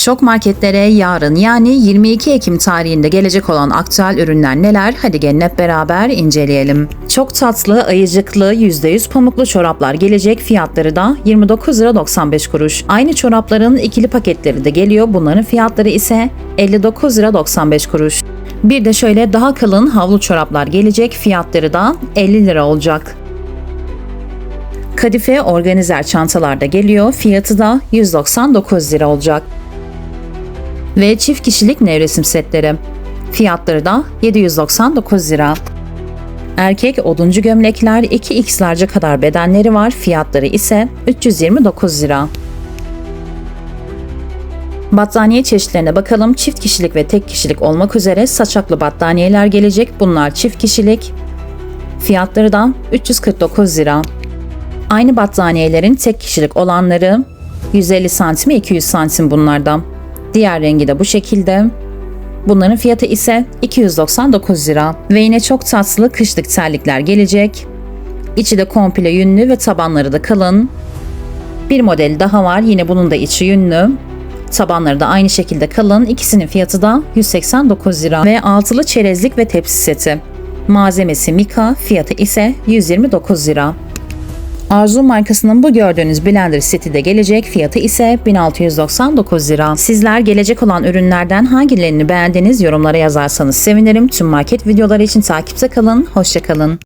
Şok marketlere yarın yani 22 Ekim tarihinde gelecek olan aktüel ürünler neler? Hadi gelin hep beraber inceleyelim. Çok tatlı, ayıcıklı, %100 pamuklu çoraplar gelecek. Fiyatları da 29 lira 95 kuruş. Aynı çorapların ikili paketleri de geliyor. Bunların fiyatları ise 59 lira 95 kuruş. Bir de şöyle daha kalın havlu çoraplar gelecek. Fiyatları da 50 lira olacak. Kadife organizer çantalar da geliyor. Fiyatı da 199 lira olacak ve çift kişilik nevresim setleri. Fiyatları da 799 lira. Erkek oduncu gömlekler 2x'lerce kadar bedenleri var. Fiyatları ise 329 lira. Battaniye çeşitlerine bakalım. Çift kişilik ve tek kişilik olmak üzere saçaklı battaniyeler gelecek. Bunlar çift kişilik. Fiyatları da 349 lira. Aynı battaniyelerin tek kişilik olanları 150 santim 200 santim bunlardan. Diğer rengi de bu şekilde. Bunların fiyatı ise 299 lira. Ve yine çok tatlı kışlık terlikler gelecek. İçi de komple yünlü ve tabanları da kalın. Bir modeli daha var. Yine bunun da içi yünlü. Tabanları da aynı şekilde kalın. İkisinin fiyatı da 189 lira. Ve altılı çerezlik ve tepsi seti. Malzemesi mika, fiyatı ise 129 lira. Arzu markasının bu gördüğünüz blender seti de gelecek. Fiyatı ise 1699 lira. Sizler gelecek olan ürünlerden hangilerini beğendiniz yorumlara yazarsanız sevinirim. Tüm market videoları için takipte kalın. Hoşçakalın.